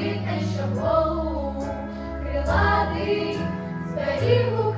та й щоб голову крилатий зберігу.